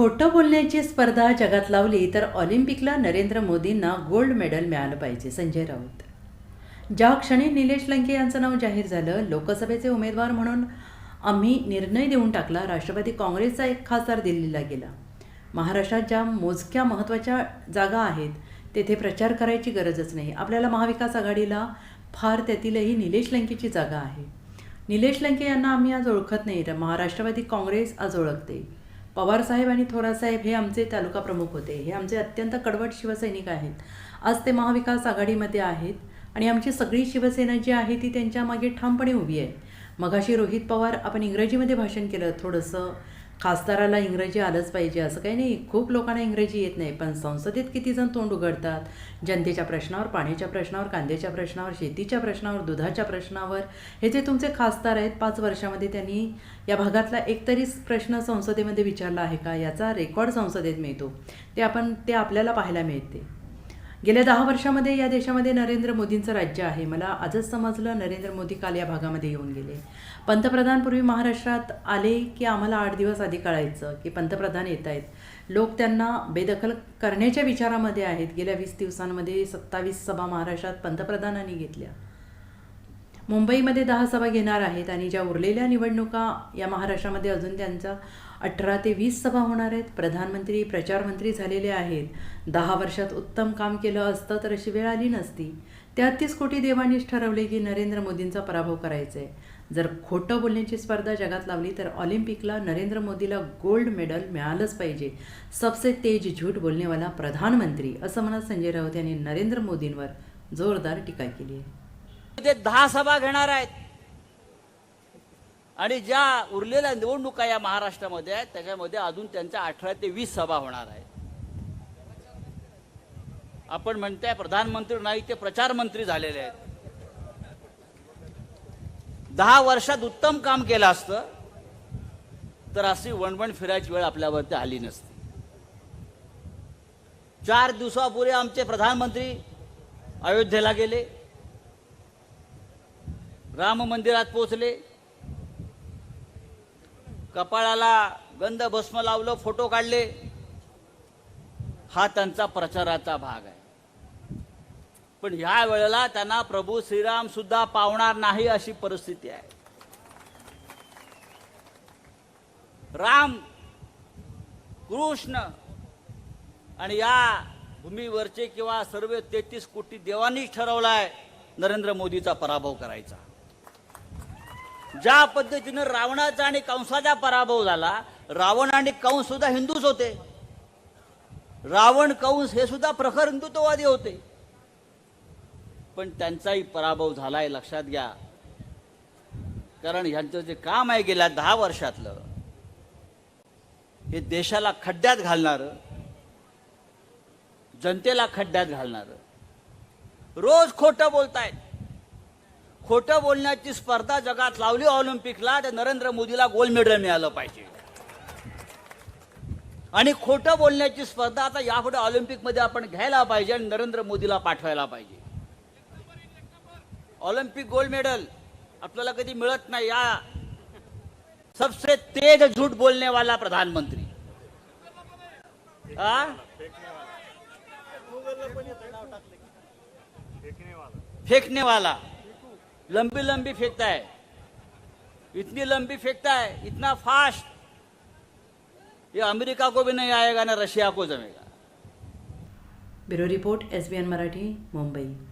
खोटं बोलण्याची स्पर्धा जगात लावली तर ऑलिम्पिकला नरेंद्र मोदींना गोल्ड मेडल मिळालं पाहिजे संजय राऊत. ज्या क्षणी निलेश लंके यांचं नाव जाहीर झालं लोकसभेचे उमेदवार म्हणून आम्ही निर्णय देऊन टाकला राष्ट्रवादी काँग्रेसचा एक खासदार दिल्लीला गेला. महाराष्ट्रात ज्या मोजक्या महत्त्वाच्या जागा आहेत तेथे प्रचार करायची गरजच नाही. आपल्याला महाविकास आघाडीला फार त्यातीलही निलेश लंकेची जागा आहे. निलेश लंके यांना आम्ही आज ओळखत नाही तर महाराष्ट्रवादी काँग्रेस आज ओळखते. पवारसाहेब आणि थोरासाहेब हे आमचे तालुका प्रमुख होते. हे आमचे अत्यंत कडवट शिवसैनिक आहेत. आज ते महाविकास आघाडीमध्ये आहेत आणि आमची सगळी शिवसेना जी आहे ती त्यांच्या मागे ठामपणे उभी आहे. मगाशी रोहित पवार आपण इंग्रजीमध्ये भाषण केलं. थोडंसं खासदाराला इंग्रजी आलंच पाहिजे असं काही नाही. खूप लोकांना इंग्रजी येत नाही पण संसदेत किती जण तोंड उघडतात? जनतेच्या प्रश्नावर पाण्याच्या प्रश्नावर कांद्याच्या प्रश्नावर शेतीच्या प्रश्नावर दुधाच्या प्रश्नावर? हे जे तुमचे खासदार आहेत पाच वर्षामध्ये त्यांनी या भागातला एकतरी प्रश्न संसदेमध्ये विचारला आहे का? याचा रेकॉर्ड संसदेत मिळतो. ते आपण ते आपल्याला पाहायला मिळते. गेल्या दहा वर्षामध्ये या देशामध्ये नरेंद्र मोदींचं राज्य आहे. मला आजच समजलं नरेंद्र मोदी काल या भागामध्ये येऊन गेले. पंतप्रधानपूर्वी महाराष्ट्रात आले की आम्हाला आठ दिवस आधी कळायचं की पंतप्रधान येत आहेत. लोक त्यांना बेदखल करण्याच्या विचारामध्ये आहेत. गेल्या वीस दिवसांमध्ये सत्तावीस सभा महाराष्ट्रात पंतप्रधानांनी घेतल्या. मुंबईमध्ये दहा सभा घेणार आहेत आणि ज्या उरलेल्या निवडणुका या महाराष्ट्रामध्ये अजून त्यांचा अठरा ते वीस सभा होणार आहेत. प्रधानमंत्री प्रचारमंत्री झालेले आहेत. दहा वर्षात उत्तम काम केलं असतं तर अशी वेळ आली नसती. तेहतीस कोटी देवानीच ठरवले की नरेंद्र मोदींचा पराभव करायचा आहे जर खोटं बोलण्याची स्पर्धा जगात लावली तर ऑलिम्पिकला नरेंद्र मोदीला गोल्ड मेडल मिळालंच पाहिजे. सबसे तेज झूट बोलणेवाला प्रधानमंत्री असं म्हणत संजय राऊत यांनी नरेंद्र मोदींवर जोरदार टीका केली आहे. ते दहा सभा घेणार आहेत. आणि ज्या उरलेल्या निवडणुका या महाराष्ट्रामध्ये आहेत त्याच्यामध्ये अजून त्यांच्या अठरा ते वीस सभा होणार आहेत आपण म्हणताय प्रधानमंत्री नाही ते प्रचार मंत्री झालेले आहेत. दहा वर्षात उत्तम काम केलं असतं तर अशी वणवण फिरायची वेळ आपल्यावरती आली नसती. चार दिवसापूर्वी आमचे प्रधानमंत्री अयोध्येला गेले. राम मंदिरात पोचले कपाळाला गंध भस्म लावलं फोटो काढले. हा त्यांचा प्रचाराचा भाग आहे. पण ह्या वेळेला त्यांना प्रभू श्रीराम सुद्धा पावणार नाही अशी परिस्थिती आहे. राम कृष्ण आणि या भूमीवरचे किंवा सर्व तेहतीस कोटी देवांनीच ठरवलाय नरेंद्र मोदीचा पराभव करायचा. ज्या पद्धतीनं रावणाचा आणि कंसाचा पराभव झाला रावण आणि कंस सुद्धा हिंदूच होते. रावण कंस हे सुद्धा प्रखर हिंदुत्ववादी होते. पण त्यांचाही पराभव झालाय लक्षात घ्या. कारण ह्यांचं जे काम आहे गेल्या दहा वर्षातलं हे देशाला खड्ड्यात घालणार जनतेला खड्ड्यात घालणार रोज खोटं बोलतायत. खोटं बोलण्याची स्पर्धा जगात लावली ऑलिम्पिकला तर नरेंद्र मोदीला गोल्ड मेडल मिळालं पाहिजे. आणि खोटं बोलण्याची स्पर्धा आता यापुढे ऑलिम्पिकमध्ये आपण घ्यायला पाहिजे आणि नरेंद्र मोदीला पाठवायला पाहिजे. ऑलिम्पिक गोल्ड मेडल आपल्याला कधी मिळत नाही. या सबसे तेज झूठ बोलने वाला प्रधानमंत्री. आ? फेंकने वाला लंबी लंबी फेंकता है। इतनी लंबी फेंकता है, इतना फास्ट ये अमेरिका को भी नहीं आएगा, ना रशिया को जमेगा। Bureau report S B N Marathi, Mumbai.